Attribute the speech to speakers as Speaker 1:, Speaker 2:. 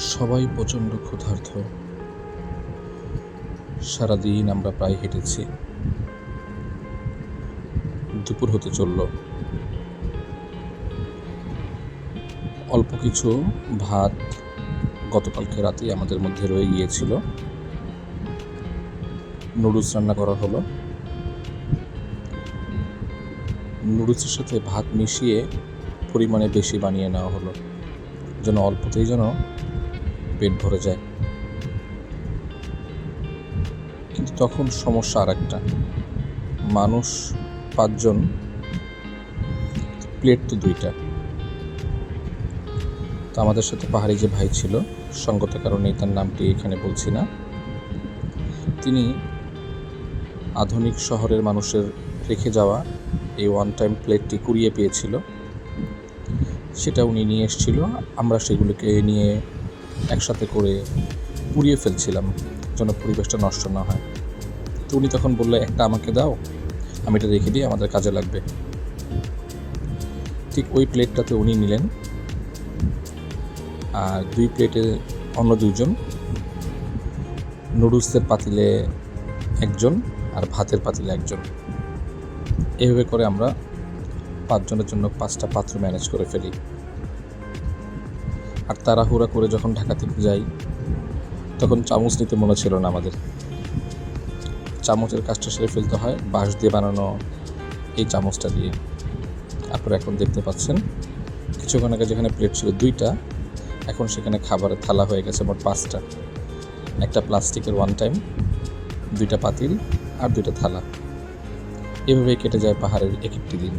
Speaker 1: সবাই প্রচণ্ড ক্ষুধার্ত। সারাদিন আমরা প্রায় হেঁটেছি। দুপুর হতে চলল। অল্প কিছু ভাত গতকালকে রাতেই আমাদের মধ্যে রয়ে গিয়েছিল। নুডলস রান্না করা হলো। নুডলসের সাথে ভাত মিশিয়ে পরিমাণে বেশি বানিয়ে নেওয়া হলো। যেন অল্পতেই যেন পেট ভরে যায়। কিন্তু তখন সমস্যা আর একটা মানুষ পাঁচজন, প্লেট তো দুইটা। তো আমাদের সাথে পাহাড়ি যে ভাই ছিল, সঙ্গত কারণেই তার নামটি এখানে বলছি না। তিনি আধুনিক শহরের মানুষের রেখে যাওয়া এই ওয়ান টাইম প্লেটটি কুড়িয়ে পেয়েছিল। সেটা উনি নিয়ে এসেছিল। আমরা সেগুলোকে নিয়ে একসাথে করে পুড়িয়ে ফেলছিলাম, যেন পরিবেশটা নষ্ট না হয়। তো উনি তখন বললে, একটা আমাকে দাও, আমি এটা রেখে দিই, আমাদের কাজে লাগবে। ঠিক ওই প্লেটটাতে উনি নিলেন, আর দুই প্লেটে অন্য দুইজন, নুডলসের পাতিলে একজন আর ভাতের পাতিলে একজন। এভাবে করে আমরা পাঁচজনের জন্য পাঁচটা পাত্র ম্যানেজ করে ফেলি। আর তাড়াহুড়া করে যখন ঢাকা থেকে যাই, তখন চামচ নিতে মনে ছিল না আমাদের। চামচের কাজটা সেরে ফেলতে হয়, বাঁশ দিয়ে বানানো এই চামচটা দিয়ে। আপনারা এখন দেখতে পাচ্ছেন, কিছুক্ষণ আগে যেখানে প্লেট ছিল দুইটা, এখন সেখানে খাবারের থালা হয়ে গেছে মোট পাঁচটা। একটা প্লাস্টিকের ওয়ান টাইম দুইটা পাতিল আর দুইটা থালা। এভাবেই কেটে যায় পাহাড়ের এক একটি দিন।